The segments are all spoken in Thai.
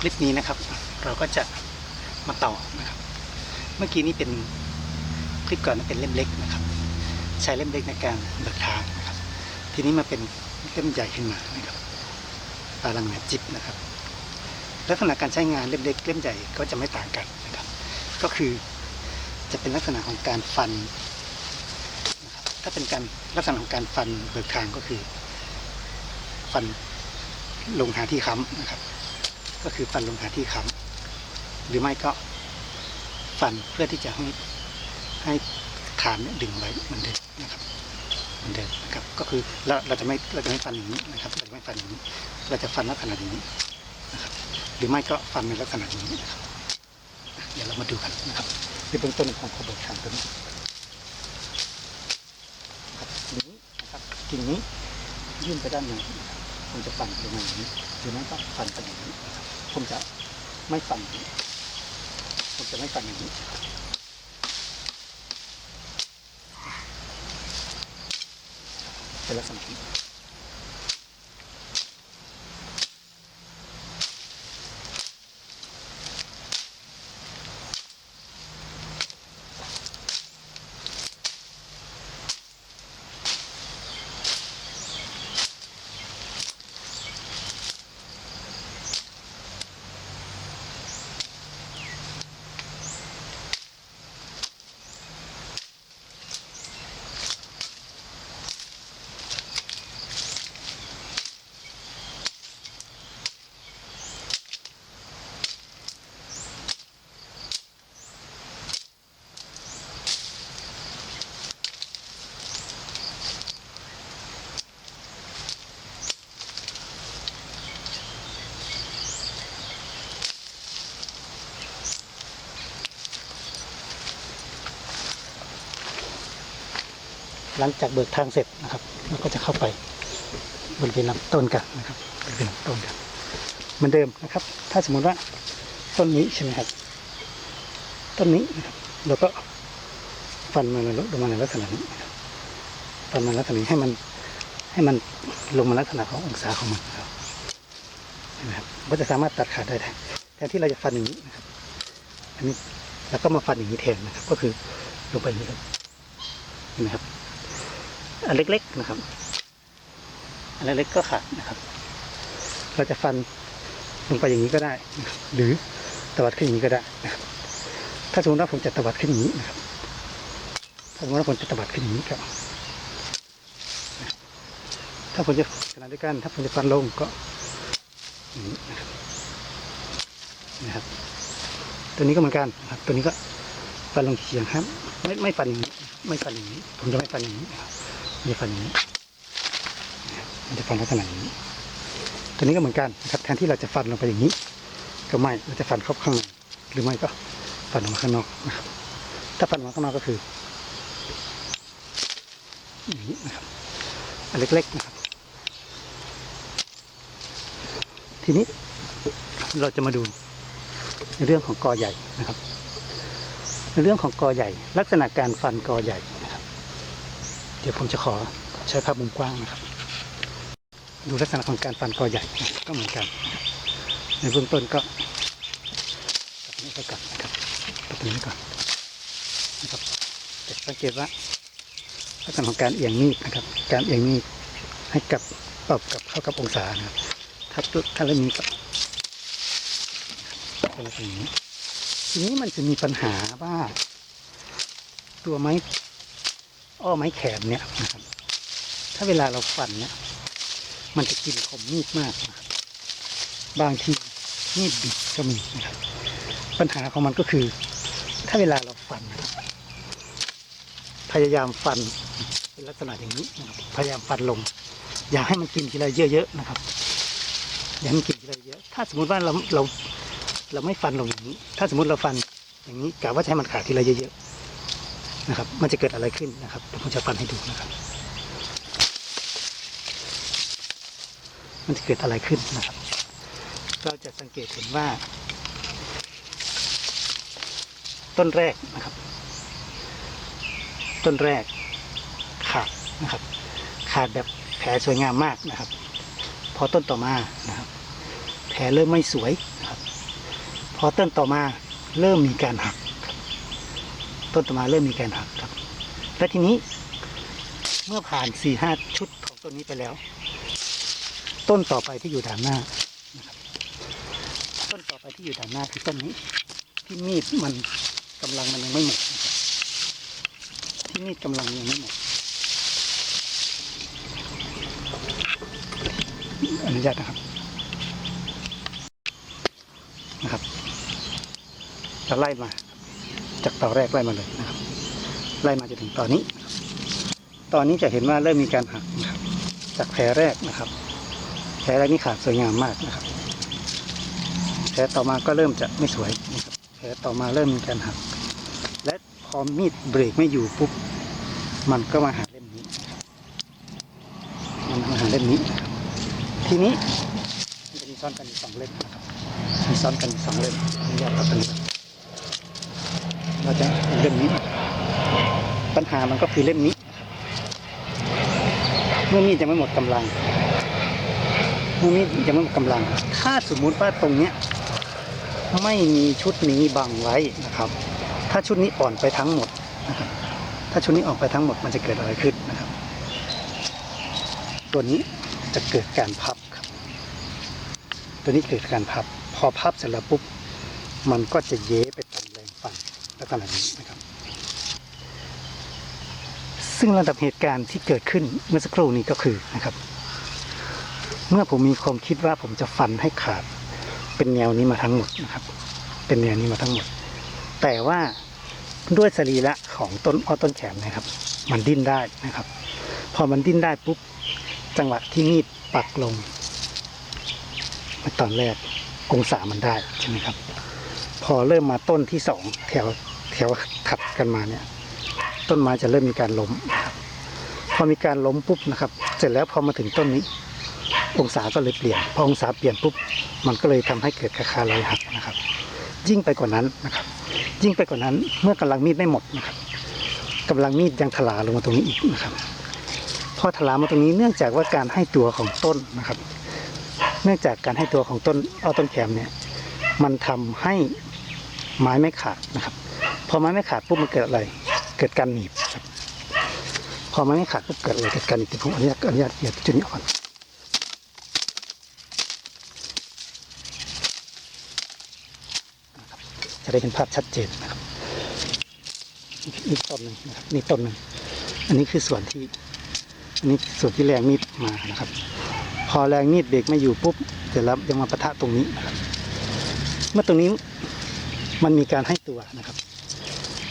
คลิปนี้นะครับ เราก็จะมาต่อนะครับ เมื่อกี้นี้เป็นคลิปก่อนนั้นเป็นเล่มเล็กนะครับ ใช้เล่มเล็กในการเบิกทางนะครับ ทีนี้มาเป็นเล่มใหญ่ขึ้นมานะครับปาลังแหนบจิบนะครับ ลักษณะการใช้งานเล่มเล็กเล่มใหญ่ก็จะไม่ต่างกันนะครับ ก็คือจะเป็นลักษณะของการฟันนะครับถ้าเป็นการลักษณะของการฟันเบิกทางก็คือ ฟันลงหาที่ค้ำนะครับ ก็คือฟันลงหาที่ค้ำหรือไม่ก็ฟันเพื่อที่จะให้ให้ฐานเนี่ยดึงไว้เหมือนเดิมนะครับเหมือนเดิมนะครับก็คือเราเราจะไม่เราจะไม่ฟันอย่างนี้นะครับเราจะไม่ฟันอย่างนี้เราจะฟันลักษณะอย่างนี้นะครับหรือไม่ก็ฟันในลักษณะอย่างนี้นะครับเดี๋ยวเรามาดูกันนะครับในเบื้องต้นของขบวนทางตัวนี้ครับอย่างนี้นะครับกิ่งนี้ยื่นไปด้านในนะครับผมจะฟันลงมาอย่างนี้หรือไม่ก็ฟันไปอย่างนี้ ผมจะไม่ฟันอย่นผมจะไม่ฟันอย่างนี้เป็นลักษณะนี้ หลังจากเบิกทางเสร็จนะครับเราก็จะเข้าไปบริเวณลำต้นกันนะครับบริเวณลำต้นกันเหมือนเดิมนะครับ ถ้าสมมติว่าต้นนี้ใช่ไหมครับ ต้นนี้นะครับเราก็ฟันมันลงมาในลักษณะนี้ฟันมันลักษณะนี้ให้มันให้มันลงมาลักษณะขององศาของมันนะครับนไหมครับก็จะสามารถตัดขาดได้แทนที่เราจะฟันอย่างนี้นะครับ อันนี้แล้วก็มาฟันอย่างนี้แทนนะครับ ก็คือลงไปอย่างนี้เลยเห็นไหมครับ อันเล็กๆนะครับอันเล็กๆก็ขาดนะครับ เราจะฟันลงไปอย่างนี้ก็ได้ หรือตวัดขึ้นอย่างนี้ก็ได้นะครับถ้าสมมติว่าผมจะตวัดขึ้นอย่างนี้นะครับถ้าสมมติว่าผมจะตวัดขึ้นอย่างนี้ครับ ถ้าผมจะขณะเดียกัน ถ้าผมจะฟันลงก็นี้นะครับนะครับ ตัวนี้ก็เหมือนกันนะครับ ตัวนี้ก็ฟันลงเฉียงครับ ไม่ไม่ฟันอย่างนี้ ไม่ฟันอย่างนี้ ผมจะไม่ฟันอย่างนี้นะครับ มันจะฟันอย่งนี้มันจะฟันลักษณะอย่างนี้ ตัวนี้ก็เหมือนกันนะครับแทนที่เราจะฟันลงไปอย่างนี้ ก็ไม่เราจะฟันเข้าข้างในหรือไม่ก็ฟันออกมาข้างนอกนะครับ ถ้าฟันออกมาข้างนอกก็คืออย่างนี้นะครับอันเล็กๆนะครับ ทีนี้เราจะมาดูในเรื่องของกอใหญ่นะครับ ในเรื่องของกอใหญ่ ลักษณะการฟันกอใหญ่ เดี๋ยวผมจะขอใช้ภาพมุมกว้างนะครับ ดูลักษณะของการฟันกอใหญ่ก็เหมือนกัน ในเบื้องต้นก็ตัดนี้ไปก่อนนะครับตัดนี้ก่อนนะครับจะสังเกตว่าลักษณะของการเอียงมีดนะครับ การเอียงมีดให้กับปรับกับเข้ากับองศานะครับถ้าตัวถ้าเรามีก็เป็นลักษณะอย่างนี้ทีนี้มันจะมีปัญหาว่าตัวไม้ อ้อไม้แขนเนี่ยนะครับถ้าเวลาเราฟันเนี่ย มันจะกินคมมีดมากนะบางทีมีดบิดก็มีนะครับปัญหาของมันก็คือ ถ้าเวลาเราฟัน พยายามฟันเป็นลักษณะอย่างนี้นะครับพยายามฟันลง อย่าให้มันกินทีละเยอะๆนะครับ อย่าให้มันกินทีละเยอะ ถ้าสมมติว่าเราเราเราไม่ฟันลงอย่างนี้ ถ้าสมมติเราฟันอย่างนี้กะว่าให้มันขาดทีละเยอะๆ นะครับ มันจะเกิดอะไรขึ้นนะครับเดี๋ยวผมจะฟันให้ดูนะครับ มันจะเกิดอะไรขึ้นนะครับ เราจะสังเกตเห็นว่า ต้นแรกนะครับ ต้นแรกขาดนะครับ ขาดแบบแผลสวยงามมากนะครับ พอต้นต่อมานะครับ แผลเริ่มไม่สวยนะครับ พอต้นต่อมาเริ่มมีการหัก ต้นต่อมาเริ่มมีการหักครับ และทีนี้เมื่อผ่านสี่ห้าชุดของต้นนี้ไปแล้ว ต้นต่อไปที่อยู่ด้านหน้านะครับต้นต่อไปที่อยู่ด้านหน้าคือต้นนี้ ที่มีดมันกำลังมันยังไม่หมดที่มีดกำลังยังไม่หมดอนุญาตนะครับนะครับจะไล่มา จากตอแรกไล่มาเลยนะครับไล่มาจนถึงตอนนี้ ตอนนี้จะเห็นว่าเริ่มมีการหักนะครับจากแผลแรกนะครับ แผลแรกนี่ขาดสวยงามมากนะครับ แผลต่อมาก็เริ่มจะไม่สวยนะครับแผลต่อมาเริ่มมีการหัก และพอมีดเบรกไม่อยู่ปุ๊บมันก็มาหาเล่มนี้ มันมาหาเล่มนี้ ทีนี้มันจะมีซ้อนกันอยู่สองเล่มนะครับมีซ้อนกันอยู่สองเล่มอนุญาตตัดตรงนี้ เราจะเล่มนี้ ปัญหามันก็คือเล่มนี้ เมื่อมีดยังไม่หมดกำลัง เมื่อมีดยังไม่หมดกำลัง ถ้าสมมุติว่าตรงเนี้ยไม่มีชุดนี้บังไว้นะครับ ถ้าชุดนี้อ่อนไปทั้งหมดนะครับถ้าชุดนี้ออกไปทั้งหมดมันจะเกิดอะไรขึ้นนะครับ ตัวนี้จะเกิดการพับครับ ตัวนี้เกิดการพับ พอพับเสร็จแล้วปุ๊บ มันก็จะเย้ไป ลักษณะนี้นะครับ ซึ่งระดับเหตุการณ์ที่เกิดขึ้นเมื่อสักครู่นี้ก็คือนะครับ เมื่อผมมีความคิดว่าผมจะฟันให้ขาด เป็นแนวนี้มาทั้งหมดนะครับ เป็นแนวนี้มาทั้งหมด แต่ว่าด้วยสรีระของต้นอ้อต้นแขมนะครับ มันดิ้นได้นะครับ พอมันดิ้นได้ปุ๊บจังหวะที่มีดปักลงตอนแรกองศามันได้ใช่ไหมครับ พอเริ่มมาต้นที่สองแถว ถวขัดกันมาเนี่ย ต้นไม้จะเริ่มมีการล้มครับพอมีการล้มปุ๊บนะครับ เสร็จแล้วพอมาถึงต้นนี้ องศาก็เลยเปลี่ยน พอองศาเปลี่ยนปุ๊บมันก็เลยทำให้เกิดคาคารอยหักนะครับ ยิ่งไปกว่านั้นนะครับ ยิ่งไปกว่านั้นเมื่อกำลังมีดไม่หมดนะครับกำลังมีดยังถลาลงมาตรงนี้อีกนะครับ พอถลามาตรงนี้เนื่องจากว่าการให้ตัวของต้นนะครับ เนื่องจากการให้ตัวของต้นเอาต้นแขมเนี่ยมันทำให้ไม้ไม่ขาดนะครับ พอไม้ไม่ขาดปุ๊บมันเกิดอะไร เกิดการหนีบครับ พอไม้ไม่ขาดปุ๊บเกิดอะไรเกิดการหนีบผมอนุญาตอนุญาตเหยียดจุดนี้ก่อนจะได้เป็นภาพชัดเจนนะครับนี่ต้นหนึ่งนะครับนี่ต้นหนึ่งอันนี้คือส่วนที่อันนี้ส่วนที่แรงมีดมานะครับ พอแรงมีดเบรกไม่อยู่ปุ๊บเสร็จแล้วยังมาปะทะตรงนี้นะครับ เมื่อตรงนี้มันมีการให้ตัวนะครับ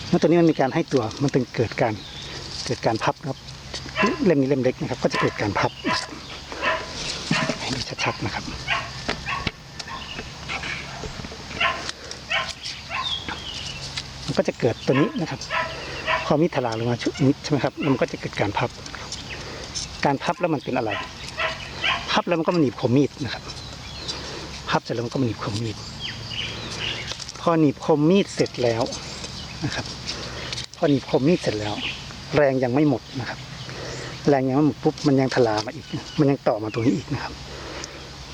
เมื่อตรงนี้มันมีการให้ตัวมันถึงเกิดการเกิดการพับครับเล่มนี้เล่มเล็กนะครับ ก็จะเกิดการพับนะครับให้ดูชัดๆนะครับมันก็จะเกิดตัวนี้นะครับพอมีดถลาลงมาชุดนี้ใช่ไหมครับมันก็จะเกิดการพับ การพับแล้วมันเป็นอะไร พับแล้วมันก็มาหนีบคมมีดนะครับ พับเสร็จแล้วมันก็มาหนีบคมมีด พอหนีบคมมีดเสร็จแล้ว นะครับพอหนีบคมมีดเสร็จแล้ว แรงยังไม่หมดนะครับ แรงยังไม่หมดปุ๊บมันยังถลามาอีก มันยังต่อมาตรงนี้อีกนะครับ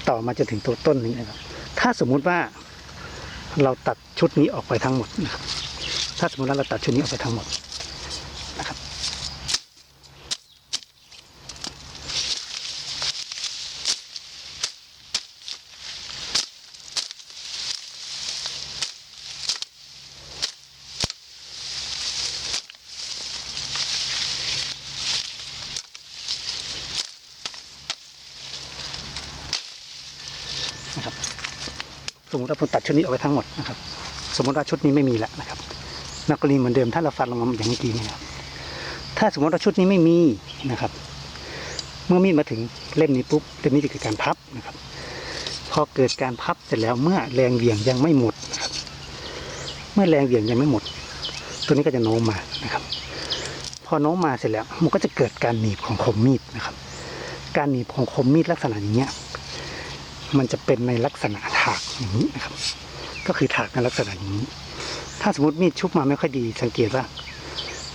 ต่อมาจนถึงตัวต้นนี้นะครับ ถ้าสมมุติว่าเราตัดชุดนี้ออกไปทั้งหมดนะครับ ถ้าสมมติว่าเราตัดชุดนี้ออกไปทั้งหมดนะครับ นะครับ สมมติว่าผมตัดชุดนี้ออกไปทั้งหมดนะครับ สมมติว่าชุดนี้ไม่มีแล้วนะครับนักกรณีเหมือนเดิมถ้าเราฟันลงมาอย่างเมื่อกี้นี่ครับถ้าสมมติว่าชุดนี้ไม่มีนะครับ เมื่อมีดมาถึงเล่มนี้ปุ๊บเล่มนี้จะเกิดการพับนะครับ พอเกิดการพับเสร็จแล้วเมื่อแรงเหวี่ยงยังไม่หมดนะครับ เมื่อแรงเหวี่ยงยังไม่หมด ตัวนี้ก็จะโน้มมานะครับ พอโน้มมาเสร็จแล้วมันก็จะเกิดการหนีบของคมมีดนะครับ การหนีบของคมมีดลักษณะอย่างเงี้ย มันจะเป็นในลักษณะถากอย่างนี้นะครับ ก็คือถากในลักษณะอย่างนี้ ถ้าสมมติมีดชุบมาไม่ค่อยดี สังเกตว่า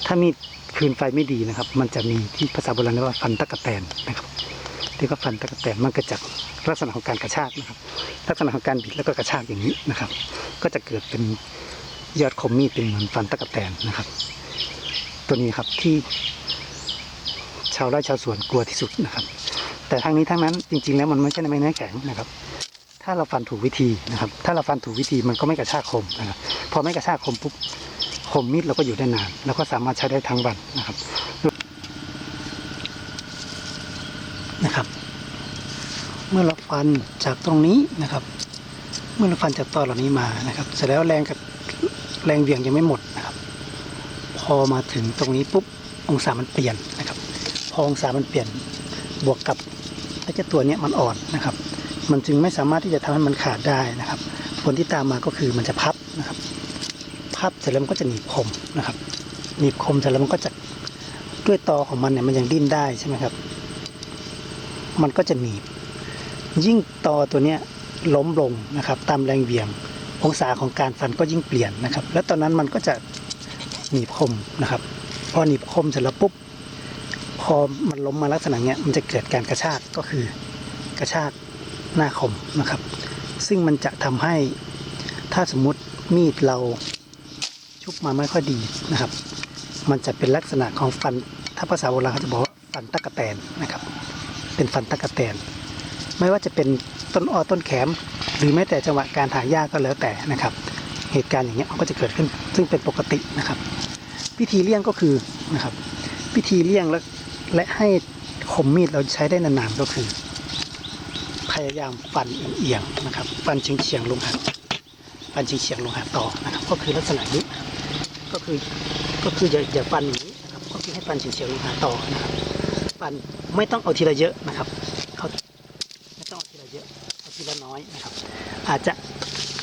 ถ้ามีดคืนไฟไม่ดีนะครับ มันจะมีที่ภาษาโบราณเรียกว่าฟันตะกะแตนนะครับที่เขาฟันตะกแตนมันก็จากลักษณะของการกระชากนะครับ ลักษณะของการบิดแล้วก็กระชากอย่างนี้นะครับ ก็จะเกิดเป็นยอดคมมีดเป็นเหมือนฟันตะกแตนนะครับ ตัวนี้ครับที่ชาวไร่ชาวสวนกลัวที่สุดนะครับ แต่ทั้งนี้ทั้งนั้นจริง ๆ แล้วมันไม่ใช่ไม้เนื้อแข็งนะครับ ถ้าเราฟันถูกวิธีนะครับ ถ้าเราฟันถูกวิธีมันก็ไม่กระชากคมนะครับพอไม่กระชากคมปุ๊บคมมีดเราก็อยู่ได้นาน แล้วก็สามารถใช้ได้ทั้งวันนะครับนะครับ เมื่อเราฟันจากตรงนี้นะครับ เมื่อเราฟันจากตอนเหล่านี้มานะครับ เสร็จแล้วแรงกับแรงเหวี่ยงยังไม่หมดนะครับ พอมาถึงตรงนี้ปุ๊บองศามันเปลี่ยนนะครับ พอองศามันเปลี่ยนบวกกับ เจ้าตัวนี้มันอ่อนนะครับ มันจึงไม่สามารถที่จะทำให้มันขาดได้นะครับ ผลที่ตามมาก็คือมันจะพับนะครับ พับเสร็จแล้วมันก็จะหนีบคมนะครับ หนีบคมเสร็จแล้วมันก็จะด้วยตอของมันเนี่ยมันยังดิ้นได้ใช่ไหมครับ มันก็จะหนีบ ยิ่งตอตัวเนี้ยล้มลงนะครับ ตามแรงเหวี่ยงองศาของการฟันก็ยิ่งเปลี่ยนนะครับ แล้วตอนนั้นมันก็จะหนีบคมนะครับ พอหนีบคมเสร็จแล้วปุ๊บ อมันล้มมาลักษณะเนี้ยมันจะเกิดการกระชากก็คือกระชากหน้าคมนะครับ ซึ่งมันจะทำให้ถ้าสมมุติมีดเราชุบมาไม่ค่อยดีนะครับ มันจะเป็นลักษณะของฟันถ้าภาษาโบราณเขาจะบอกว่าฟันตะกะแตนนะครับ เป็นฟันตะกะแตน ไม่ว่าจะเป็นต้นอ้อต้นแขม หรือแม้แต่จังหวะการถางหญ้าก็แล้วแต่นะครับ เหตุการณ์อย่างเงี้ยมันก็จะเกิดขึ้น ซึ่งเป็นปกตินะครับ วิธีเลี่ยงก็คือนะครับ วิธีเลี่ยงและ และให้คมมีดเราใช้ได้นานๆก็คือ พยายามฟันเอียงนะครับ ฟันเฉียงๆลงหาฟันเฉียงๆลงหาต่อนะครับ ก็คือลักษณะนี้ก็คือก็คืออย่าอย่าฟันอย่างนี้นะครับก็คือให้ฟันเฉียงๆลงหาต่อนะครับฟันไม่ต้องเอาทีละเยอะนะครับเขาไม่ต้องเอาทีละเยอะเอาทีละน้อยนะครับ อาจจะ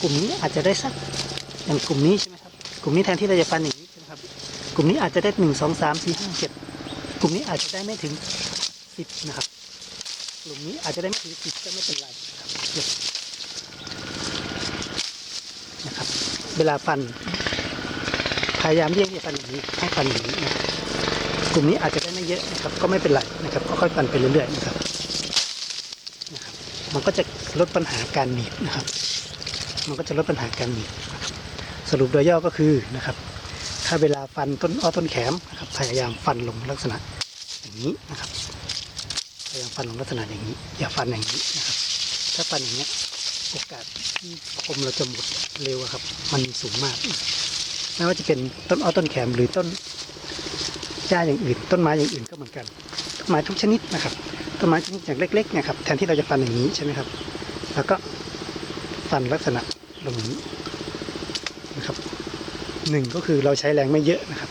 กลุ่มนี้อาจจะได้สักอย่างกลุ่มนี้ใช่ไหมครับกลุ่มนี้แทนที่เราจะฟันอย่างนี้ใช่ไหมครับกลุ่มนี้อาจจะได้หนึ่งสองสามสี่ห้าเจ็ด ลุ่มนี้อาจจะได้ไม่ถึงสิบนะครับกลุ่มนี้อาจจะได้ไม่ถึงสิบก็ไม่เป็นไรนะครับเจ็ดนะครับ เวลาฟัน พยายามเลี่ยงที่ฟันอย่างนี้ให้ฟันอย่างนี้นะกลุ่มนี้อาจจะได้ไม่เยอะนะครับ ก็ไม่เป็นไรนะครับก็ค่อยฟันไปเรื่อยๆนะครับนะครับ มันก็จะลดปัญหาการหนีบนะครับ มันก็จะลดปัญหาการหนีบสรุปโดยย่อก็คือนะครับ ถ้าเวลาฟันต้นอ้อต้นแขมนะครับพยายามฟันลงลักษณะ อย่างนี้นะครับพยายามฟันลงลักษณะอย่างนี้ อย่าฟันอย่างนี้นะครับ ถ้าฟันอย่างนี้โอกาสที่คมเราจะหมดเร็วครับ มันสูงมากไม่ว่าจะเป็นต้นอ้อต้นแขมหรือต้นหญ้าอย่างอื่น ต้นไม้อย่างอื่นก็เหมือนกันต้นไม้ทุกชนิดนะครับต้นไม้ชนิดอย่างเล็กๆเนี่ยครับแทนที่เราจะฟันอย่างนี้ใช่ไหมครับ แล้วก็ฟันลักษณะลงนี้นะครับหนึ่งก็คือเราใช้แรงไม่เยอะนะครับ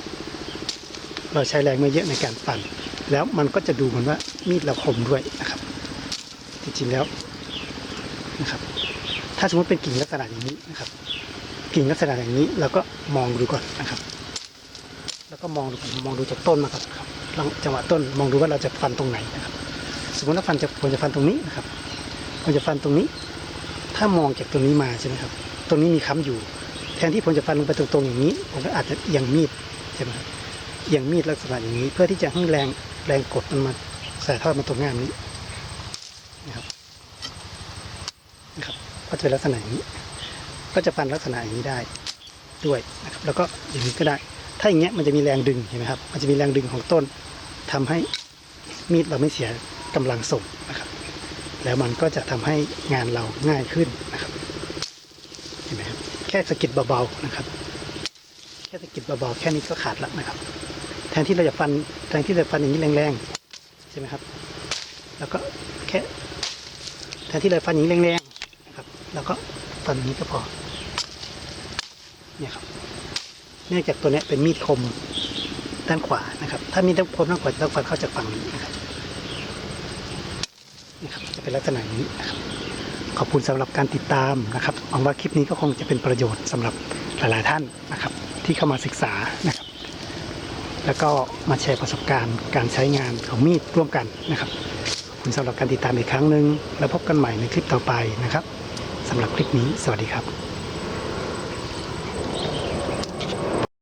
เราใช้แรงไม่เยอะในการฟัน แล้วมันก็จะดูเหมือนว่ามีดเราคมด้วยนะครับ จริงๆแล้วนะครับ ถ้าสมมติเป็นกิ่งลักษณะอย่างนี้นะครับ กิ่งลักษณะอย่างนี้เราก็มองดูก่อนนะครับ แล้วก็มองดูก่อนมองดูจากต้นมาก่อนครับลองจังหวะต้นมองดูว่าเราจะฟันตรงไหนนะครับ สมมติว่าฟันจะควรจะฟันตรงนี้นะครับควรจะฟันตรงนี้ ถ้ามองจากตรงนี้มาใช่ไหมครับตรงนี้มีค้ำอยู่ แทนที่ผมจะฟันลงไปตรงๆอย่างนี้ ผมก็อาจจะเอียงมีดใช่ไหมครับเอียงมีดลักษณะอย่างนี้ เพื่อที่จะให้แรง แรงกดมันมาใส่ทอดมาตรงง่ามนี้นะครับนะครับก็จะเป็นลักษณะอย่างนี้ ก็จะฟันลักษณะอย่างนี้ได้ด้วยนะครับ แล้วก็อย่างนี้ก็ได้ ถ้าอย่างเงี้ยมันจะมีแรงดึงเห็นไหมครับ มันจะมีแรงดึงของต้นทำให้มีดเราไม่เสียกำลังส่งนะครับ แล้วมันก็จะทำให้งานเราง่ายขึ้นนะครับ เห็นไหมครับ แค่สะกิดเบาๆนะครับ แค่สะกิดเบาๆแค่นี้ก็ขาดแล้วนะครับ แทนที่เราจะฟันแทนที่เราจะฟันอย่างนี้แรงๆใช่ไหมครับ แล้วก็แค่แทนที่เราฟันอย่างนี้แรงๆนะครับ แล้วก็ฟันอย่างนี้ก็พอเนี่ยครับเนื่องจากตัวนี้เป็นมีดคมด้านขวานะครับ ถ้ามีดคมด้านขวาจะต้องฟันเข้าจากฝั่งนี้นะครับนี่ครับจะเป็นลักษณะนี้นะครับขอบคุณสำหรับการติดตามนะครับหวังว่าคลิปนี้ก็คงจะเป็นประโยชน์สำหรับหลาย ๆ ท่านนะครับ ที่เข้ามาศึกษานะครับ แล้วก็มาแชร์ประสบการณ์การใช้งานของมีดร่วมกันนะครับขอบคุณสำหรับการติดตามอีกครั้งหนึ่งแล้วพบกันใหม่ในคลิปต่อไปนะครับสำหรับคลิปนี้ สวัสดีครับ